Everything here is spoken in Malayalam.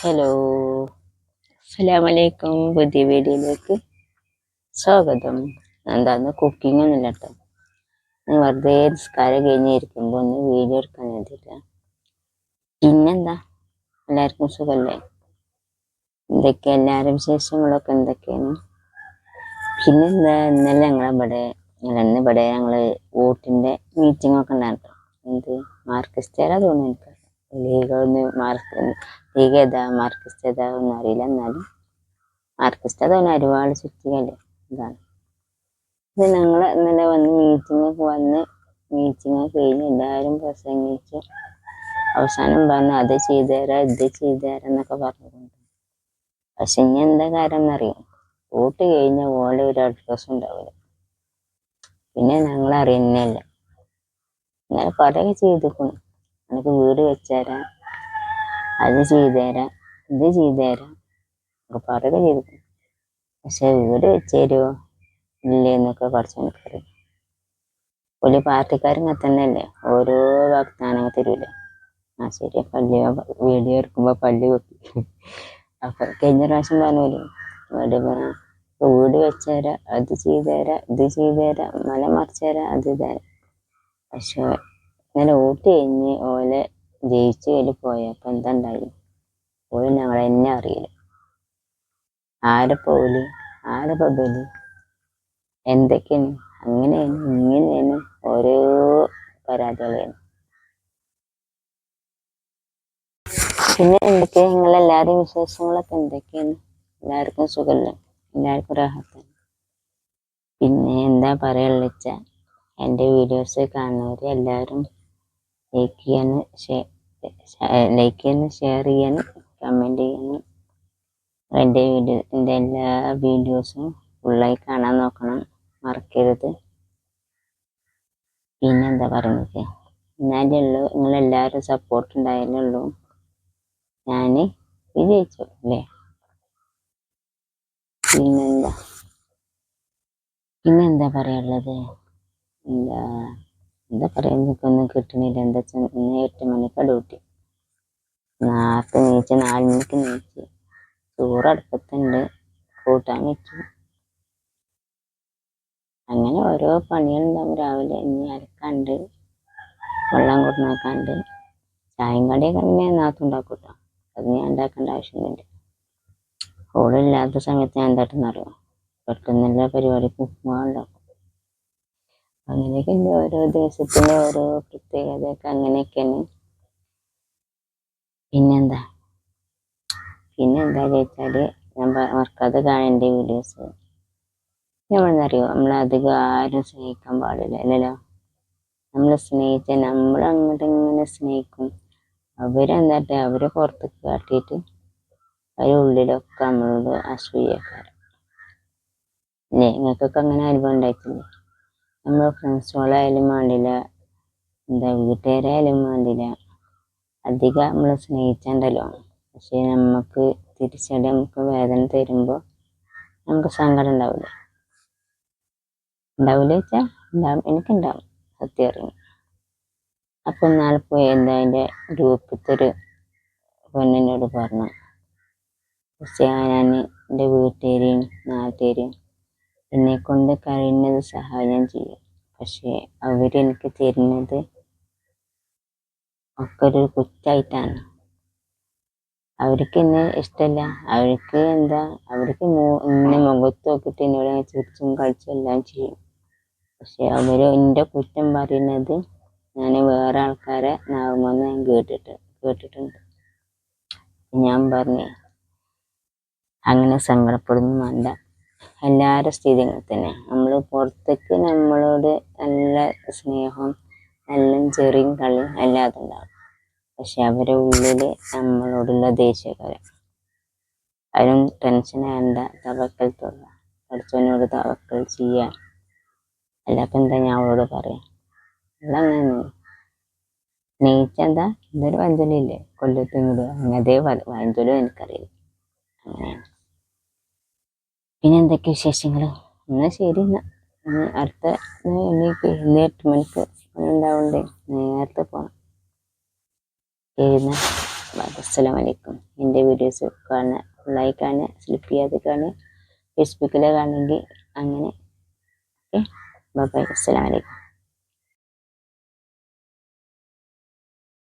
ഹലോ അസ്സലാമലൈക്കും പുതിയ വീഡിയോയിലേക്ക് സ്വാഗതം. എന്താന്ന് കുക്കിംഗ് ഒന്നുമില്ല കേട്ടോ വെറുതെ നിസ്കാരം കഴിഞ്ഞിരിക്കുമ്പോൾ ഒന്ന് വീഡിയോ എടുക്കാൻ വേണ്ടിയിട്ട് പിന്നെന്താ? എല്ലാവർക്കും സുഖമല്ലേ എന്തൊക്കെയാ? എല്ലാവരും വിശേഷങ്ങളൊക്കെ എന്തൊക്കെയാണ്? പിന്നെന്താ? ഇന്നലെ ഞങ്ങളിവിടെ ഇന്ന് ഇവിടെ ഞങ്ങൾ വോട്ടിന്റെ മീറ്റിംഗ് ഒക്കെ ഉണ്ടായിരുന്നു. എന്ത്? മാർക്കസ്റ്റേരാ തോന്നുന്നു എനിക്ക്. ലീഗൊന്ന് മാർക്ക് ലീഗ് ഏതാ മാർക്കിസ്റ്റ് ഏതാ ഒന്നും അറിയില്ല. എന്നാലും മാർക്കിസ്റ്റ് അതാണ് ഒരുപാട് ചുറ്റികല്ലേ ഇതാണ്. ഇത് ഞങ്ങൾ ഇന്നലെ വന്ന് മീറ്റിംഗ് വന്ന് മീറ്റിംഗ് കഴിഞ്ഞ് എല്ലാവരും പ്രസംഗിച്ച് അവസാനം പറഞ്ഞു അത് ചെയ്തുതരാം ഇത് ചെയ്തുതരാം എന്നൊക്കെ പറഞ്ഞിട്ടുണ്ട് പക്ഷെ ഇനി എന്താ കാര്യം എന്നറിയാം? വോട്ട് കഴിഞ്ഞ പോലെ ഒരു അഡ്രസ്സും ഉണ്ടാവില്ല. പിന്നെ ഞങ്ങൾ അറിയുന്നല്ല ഇന്നലെ കുറേ ചെയ്തിരിക്കുന്നു എനിക്ക് വീട് വെച്ചുതരാം. അത് ചെയ്തുതരാം ഇത് ചെയ്തുതരാം ഒക്കെ പറയുക ചെയ്തു പക്ഷെ വീട് വെച്ച് തരുമോ ഇല്ലേ എന്നൊക്കെ കുറച്ച് എനിക്കറിയാം ഒരു പാർട്ടിക്കാരും തന്നെയല്ലേ? ഓരോ വാഗ്ദാനങ്ങൾ തരൂലേ. ആ ശരി പള്ളി വീഡിയോ എടുക്കുമ്പോൾ പള്ളി വെക്കും അപ്പൊ കഴിഞ്ഞ പ്രാവശ്യം പറഞ്ഞോലേ വീട് പ- വീട് വെച്ചുതരാം അത് ചെയ്തുതരാം ഇത് ചെയ്തുതരാം മല മറിച്ചു തരാം അത് തരാം പക്ഷെ ഇങ്ങനെ ഊട്ടി കഴിഞ്ഞ് ഓലെ ജയിച്ച് കയ്യിൽ പോയപ്പോ എന്താ ഉണ്ടായി ഓൽ ഞങ്ങളെ എന്നെ അറിയില്ല. ആരെ പോൽ ആരെ ബബൽ എന്തൊക്കെയാണ്? അങ്ങനെയാണ് ഇങ്ങനെയാണ് ഓരോ പരാതികളാണ്. പിന്നെ എന്തൊക്കെയാ? നിങ്ങളെല്ലാവരും വിശേഷങ്ങളൊക്കെ എന്തൊക്കെയാണ്? എല്ലാവർക്കും സുഖമില്ല? എല്ലാവർക്കും രാഹത്താണ് പിന്നെ എന്താ പറയാനുള്ള വെച്ചാൽ എന്റെ വീഡിയോസ് കാണുന്നവർ എല്ലാവരും ലൈക്ക് ചെയ്യാനും ലൈക്ക് ചെയ്യാനും ഷെയർ ചെയ്യാനും കമന്റ് ചെയ്യാനും എന്റെ വീഡിയോ എന്റെ എല്ലാ വീഡിയോസും ഫുള്ളായി കാണാൻ നോക്കണം. മറക്കരുത്. പിന്നെന്താ പറയുന്നത്? എന്നാലേ ഉള്ളൂ. നിങ്ങളെല്ലാവരും സപ്പോർട്ട് ഉണ്ടായാലേ ഉള്ളൂ. ഞാൻ വിജയിച്ചു അല്ലേ? പിന്നെന്താ? പിന്നെന്താ പറയാനുള്ളത്? എന്താ എന്താ പറയാ എനിക്കൊന്നും കിട്ടണില്ല. എന്താ വെച്ചാൽ ഇന്ന് എട്ട് മണിക്കാണ് ഡ്യൂട്ടി. നേരത്തെ നീച്ച് നാല് മണിക്ക് നീച്ച്. ചോറ് അടുപ്പത്തുണ്ട് കൂട്ടാൻ വെച്ചു. അങ്ങനെ ഓരോ പണികളുണ്ടാവും. രാവിലെ ഇനി അരക്കാണ്ട് വെള്ളം കൊടുന്നാക്കാണ്ട്. ചായയും കടിയൊക്കെ പിന്നെ നാത്തുണ്ടാക്കും കേട്ടോ അത് ഞാൻ ഉണ്ടാക്കേണ്ട ആവശ്യമൊന്നുമില്ല ഓളില്ലാത്ത സമയത്ത് ഞാൻ എന്താട്ടെന്നറിയോ പെട്ടെന്നുള്ള പരിപാടിക്ക് ഉപ്പുമാ ഉണ്ടാക്കും. അങ്ങനെയൊക്കെ ഉണ്ട് ഓരോ ദിവസത്തിന്റെ ഓരോ പ്രത്യേകതയൊക്കെ അങ്ങനെയൊക്കെയാണ്. പിന്നെന്താ? പിന്നെന്താ ചോദിച്ചാൽ ഞാൻ മറക്കാതെ എന്റെ വീഡിയോസ്. നമ്മളെന്നറിയോ നമ്മളധികം ആരും സ്നേഹിക്കാൻ പാടില്ല അല്ലല്ലോ? നമ്മൾ സ്നേഹിച്ച നമ്മൾ അങ്ങോട്ട് ഇങ്ങനെ സ്നേഹിക്കും. അവരെന്താട്ടെ അവരെ പുറത്തേക്ക് കാട്ടിയിട്ട് അവരെ ഉള്ളിലൊക്കെ നമ്മളോട് അസൂയക്കാരം. നിങ്ങൾക്കൊക്കെ അങ്ങനെ അനുഭവം ഉണ്ടായിട്ടില്ലേ? നമ്മൾ ഫ്രണ്ട്സുകളായാലും വേണ്ടില്ല എന്താ വീട്ടുകാരായാലും വേണ്ടില്ല അധികം നമ്മൾ സ്നേഹിച്ചാണ്ടല്ലോ. പക്ഷെ നമുക്ക് തിരിച്ചടി നമുക്ക് വേദന തരുമ്പോൾ നമുക്ക് സങ്കടം ഉണ്ടാവില്ല ഉണ്ടാവില്ല വെച്ചാൽ ഉണ്ടാവും. എനിക്കുണ്ടാവും. സത്യം അറിഞ്ഞു അപ്പം നാളെ പോയി എന്താ അതിന്റെ ഗ്രൂപ്പിലത്തെ പെണ്ണിനോട് പറഞ്ഞു. പക്ഷേ ഞാൻ എന്റെ വീട്ടുകാരെയും നാട്ടുകാരെയും എന്നെ കൊണ്ട് കഴിയുന്നത് സഹായം ചെയ്യും. പക്ഷേ അവരെനിക്ക് തരുന്നത് ഒക്കെ ഒരു കുറ്റായിട്ടാണ്. അവർക്ക് എന്നെ ഇഷ്ടമല്ല അവർക്ക് എന്താ അവർക്ക് എന്നെ മുഖത്ത് നോക്കിയിട്ട് എന്നോട് ചിരിച്ചും കളിച്ചും എല്ലാം ചെയ്യും. പക്ഷെ അവർ എന്റെ കുറ്റം പറയുന്നത് ഞാൻ വേറെ ആൾക്കാരെ നാവുമെന്ന് ഞാൻ കേട്ടിട്ട് കേട്ടിട്ടുണ്ട്. ഞാൻ പറഞ്ഞു അങ്ങനെ സങ്കടപ്പെടുന്നു വേണ്ട. എല്ലാവരുടെ സ്ഥിതി അങ്ങനെ തന്നെ. നമ്മൾ പുറത്തേക്ക് നമ്മളോട് നല്ല സ്നേഹം നല്ല ചെറിയും കളിയും എല്ലാതും ഉണ്ടാവും. പക്ഷെ അവരെ ഉള്ളിൽ നമ്മളോടുള്ള ദേഷ്യക്കാരൻ അതിനും ടെൻഷൻ വേണ്ട തവക്കൽ തൊള്ള പഠിച്ചവനോട് തവക്കൽ ചെയ്യാൻ അല്ലപ്പം എന്താ ഞാൻ അവളോട് പറയാം? അതങ്ങനെ സ്നേഹിച്ചെന്താ ഇതൊരു വഞ്ചലില്ലേ കൊല്ലത്തും കൂടെ അങ്ങനത്തെ വഞ്ചലും എനിക്കറിയില്ല. അങ്ങനെയാണ്. പിന്നെ എന്തൊക്കെ വിശേഷങ്ങൾ എന്നാൽ ശരി എന്നാ. ഇനി അടുത്ത എനിക്ക് ഇന്ന് എട്ട് മണിക്ക് ഉണ്ടാവണ്ടേ? നേരത്തെ പോകണം അസ്സലാമലൈക്കും എന്റെ വീഡിയോസ് കാണുക ഫുള്ളായി കാണുക സ്ലിപ്പ് ചെയ്യാതെ കാണുക. ഫേസ്ബുക്കിലെ കാണുമെങ്കിൽ അങ്ങനെ. ഓക്കെ? ബൈ അസ്സലാമലൈക്കും